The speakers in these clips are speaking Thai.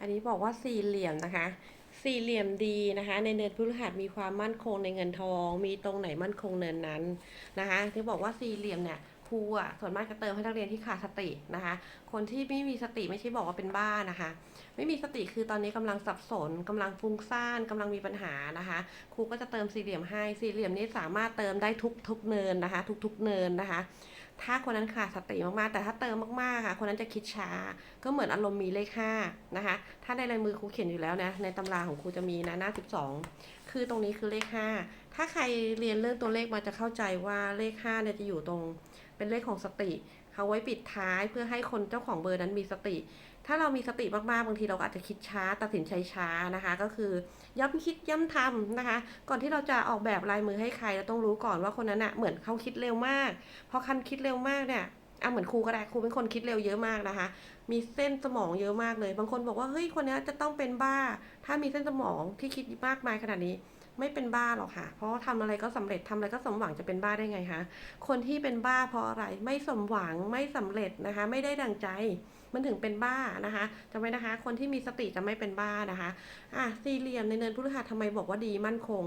อันนี้บอกว่าสี่เหลี่ยมนะคะ สี่เหลี่ยมดีนะคะ ในเนินพฤหัสมีความมั่นคงในเงินทอง มีตรงไหนมั่นคงเนินนั้นนะคะที่บอกว่าสี่เหลี่ยมเนี่ยครูอะส่วนมากจะเติมให้นักเรียนที่ขาดสตินะคะ คนที่ไม่มีสติไม่ใช่บอกว่าเป็นบ้านะคะ ไม่มีสติคือตอนนี้กำลังสับสนกำลังฟุ้งซ่านกำลังมีปัญหานะคะ ครูก็จะเติมสี่เหลี่ยมให้สี่เหลี่ยมนี้สามารถเติมได้ทุกทุกเนินนะคะ ทุกทุกเนินนะคะ ถ้าคนนั้นขาดสติมากๆ แต่ถ้าเติมมากๆค่ะ คนนั้นจะคิดช้า ก็เหมือนอารมณ์มีเลขห้านะคะ ถ้าในลายมือครูเขียนอยู่แล้วนะ ในตำราของครูจะมีนะหน้า 12 คือตรงนี้คือเลขห้าถ้าใครเรียนเรื่องตัวเลขมาจะเข้าใจว่าเลขห้าเนี่ยจะอยู่ตรงเป็นเลขของสติ เขาไว้ปิดท้ายเพื่อให้คนเจ้าของเบอร์นั้นมีสติ ถ้าเรามีสติมากๆบางทีเราก็อาจจะคิดช้าตัดสินใจช้านะคะ ก็คือย้ำคิดย้ำทำนะคะ ก่อนที่เราจะออกแบบลายมือให้ใครเราต้องรู้ก่อนว่าคนนั้นอะเหมือนเขาคิดเร็วมากพอคันคิดเร็วมากเนี่ยอะเหมือนครูก็ได้ครูเป็นคนคิดเร็วเยอะมากนะคะ มีเส้นสมองเยอะมากเลย บางคนบอกว่าเฮ้ยคนนี้จะต้องเป็นบ้า ถ้ามีเส้นสมองที่คิดมากมายขนาดนี้ ไม่เป็นบ้าหรอกค่ะ เพราะว่าทำอะไรก็สำเร็จทำอะไรก็สมหวังจะเป็นบ้าได้ไงคะ คนที่เป็นบ้าเพราะอะไร ไม่สมหวัง ไม่สำเร็จนะคะ ไม่ได้ดังใจ มันถึงเป็นบ้านะคะจำไว้นะคะ คนที่มีสติจะไม่เป็นบ้านะคะ อะ สี่เหลี่ยมในเนินพฤหัสทำไมบอกว่าดีมั่นคง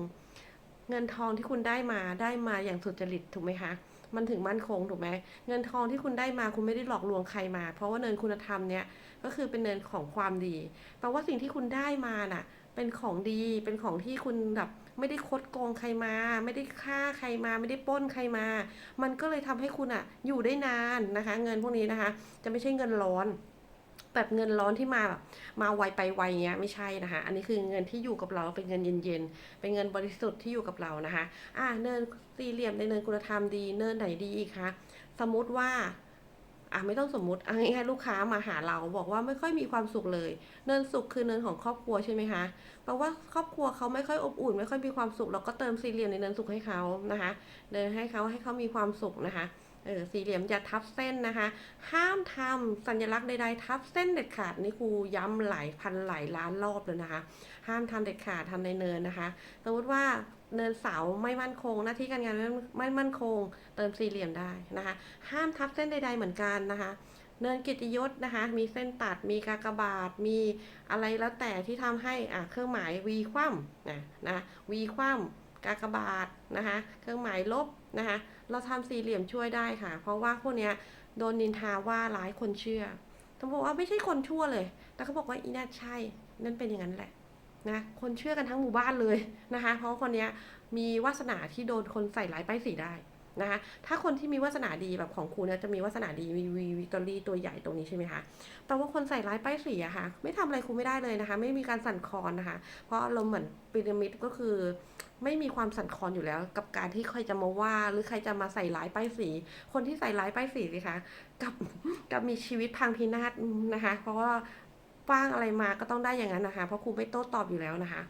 เงินทองที่คุณได้มาได้มาอย่างสุจริตถูกไหมคะมันถึงมั่นคงถูกไหมเงินทองที่คุณได้มาคุณไม่ได้หลอกลวงใครมา เพราะว่าเนินคุณธรรมเนี่ยก็คือเป็นเนินของความดีแปลว่าสิ่งที่คุณได้มาน่ะ เป็นของดีเป็นของที่คุณแบบไม่ได้คดโกงใครมา ไม่ได้ฆ่าใครมา ไม่ได้ป้นใครมา มันก็เลยทำให้คุณอะอยู่ได้นานนะคะ เงินพวกนี้นะคะ จะไม่ใช่เงินร้อนแบบเงินร้อนที่มาแบบมาไวไปไวเงี้ยไม่ใช่นะคะ อันนี้คือเงินที่อยู่กับเราเป็นเงินเย็นๆ เป็นเงินบริสุทธิ์ที่อยู่กับเรานะคะ อ่าเนินสี่เหลี่ยมในเนินคุณธรรมดี เนินไหนดีอีกคะ สมมุติว่า อะไม่ต้องสมมุติเอาง่ายๆลูกค้ามาหาเราบอกว่าไม่ค่อยมีความสุขเลย เนินสุขคือเนินของครอบครัวใช่ไหมคะแปลว่าครอบครัวเขาไม่ค่อยอบอุ่น ไม่ค่อยมีความสุข เราก็เติมซีเรียมในเนินสุขให้เขานะคะ เดินให้เขาให้เขามีความสุขนะคะ เออสี่เหลี่ยมจะทับเส้นนะคะ ห้ามทำสัญลักษณ์ใดๆทับเส้นเด็ดขาดนี่ครูย้ำหลายพันหลายล้านรอบเลยนะคะ ห้ามทำเด็ดขาดทำในเนินนะคะสมมติว่าเนินเสาไม่มั่นคง หน้าที่การงานไม่มั่นคง เติมสี่เหลี่ยมได้นะคะ ห้ามทับเส้นใด ๆเหมือนกันนะคะเนินกิตยศนะคะ มีเส้นตัด มีกากบาท มีอะไรแล้วแต่ที่ทำให้อะเครื่องหมาย v คว่ำนะนะ v คว่ำ กากบาทนะคะ เครื่องหมายลบนะคะ เราทำสี่เหลี่ยมช่วยได้ค่ะ เพราะว่าพวกเนี้ยโดนนินทาว่าร้ายคนเชื่อต้องบอกว่าไม่ใช่คนชั่วเลย แต่เขาบอกว่าอีน่าใช่ นั่นเป็นอย่างนั้นแหละนะคนเชื่อกันทั้งหมู่บ้านเลยนะคะ เพราะคนเนี้ยมีวาสนาที่โดนคนใส่ร้ายป้ายสีได้นะคะถ้าคนที่มีวาสนาดีแบบของครูเนี่ยจะมีวาสนาดีมีวีวิตอรี่ตัวใหญ่ตรงนี้ใช่ไหมคะแปลว่าคนใส่ร้ายป้ายสีอะค่ะ ไม่ทำอะไรครูไม่ได้เลยนะคะ ไม่มีการสั่นคลอนนะคะ เพราะเราเหมือนพีระมิดก็คือ ไม่มีความสั่นคลอนอยู่แล้ว กับการที่ใครจะมาว่าหรือใครจะมาใส่ร้ายป้ายสี คนที่ใส่ร้ายป้ายสีสิคะกับกับมีชีวิตพังพินาศนะคะ เพราะว่าฟ้างอะไรมาก็ต้องได้อย่างนั้นนะคะ เพราะครูไม่โต้ตอบอยู่แล้วนะคะ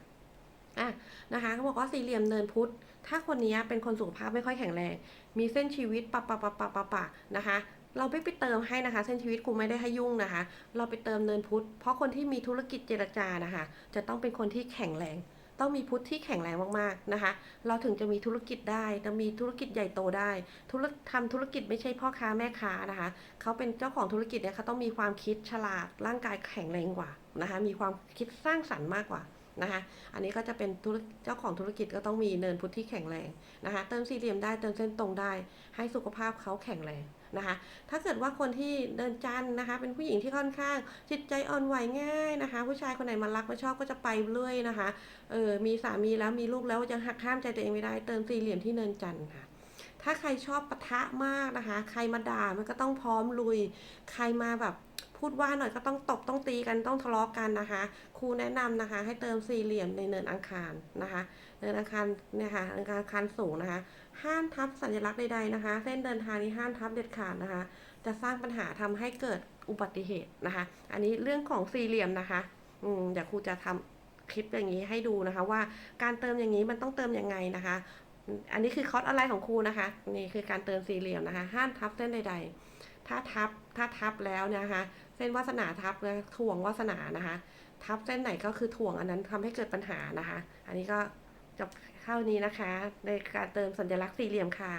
อะนะคะเขาบอกว่าสี่เหลี่ยมเนินพุทธถ้าคนนี้เป็นคนสุขภาพไม่ค่อยแข็งแรง มีเส้นชีวิตปะปะปะปะปะปะนะคะ เราไม่ไปเติมให้นะคะ เส้นชีวิตครูไม่ได้ให้ยุ่งนะคะ เราไปเติมเนินพุทธเพราะคนที่มีธุรกิจเจรจานะคะ จะต้องเป็นคนที่แข็งแรง ต้องมีพุทธที่แข็งแรงมากๆนะคะ เราถึงจะมีธุรกิจได้จะมีธุรกิจใหญ่โตได้ ธุรทำธุรกิจไม่ใช่พ่อค้าแม่ค้านะคะเขาเป็นเจ้าของธุรกิจเนี่ยเขาต้องมีความคิดฉลาดร่างกายแข็งแรงกว่านะคะมีความคิดสร้างสรรค์มากกว่า นะคะ อันนี้ก็จะเป็นธุรเจ้าของธุรกิจก็ต้องมีเนินพุทธที่แข็งแรงนะคะ เติมสี่เหลี่ยมได้เติมเส้นตรงได้ ให้สุขภาพเขาแข็งแรงนะคะ ถ้าเกิดว่าคนที่เดินจันนะคะ เป็นผู้หญิงที่ค่อนข้างจิตใจอ่อนไหวง่ายนะคะ ผู้ชายคนไหนมารักมาชอบก็จะไปเรื่อยนะคะ เออ มีสามีแล้วมีลูกแล้วยังหักห้ามใจตัวเองไม่ได้ เติมสี่เหลี่ยมที่เนินจันค่ะ ถ้าใครชอบปะทะมากนะคะ ใครมาด่ามันก็ต้องพร้อมลุย ใครมาแบบพูดว่าหน่อยก็ต้องตบต้องตีกันต้องทะเลาะกันนะคะ ครูแนะนำนะคะ ให้เติมสี่เหลี่ยมในเนินอังคารนะคะ เนินอังคารเนี่ยค่ะอังคารสูงนะคะ ห้ามทับสัญลักษณ์ใดๆนะคะ เส้นเดินทางนี้ห้ามทับเด็ดขาดนะคะ จะสร้างปัญหาทำให้เกิดอุบัติเหตุนะคะ อันนี้เรื่องของสี่เหลี่ยมนะคะ อืมเดี๋ยวครูจะทำคลิปอย่างนี้ให้ดูนะคะว่าการเติมอย่างนี้มันต้องเติมยังไงนะคะ อันนี้คือคอร์สอะไรของครูนะคะ นี่คือการเติมสี่เหลี่ยมนะคะ ห้ามทับเส้นใด ๆ ถ้าทับถ้าทับแล้วนะคะ เส้นวาสนาทับนะถ่วงวาสนานะคะ ทับเส้นไหนก็คือถ่วงอันนั้นทำให้เกิดปัญหานะคะ อันนี้ก็จบเข้านี้นะคะ ในการเติมสัญลักษณ์สี่เหลี่ยมค่ะ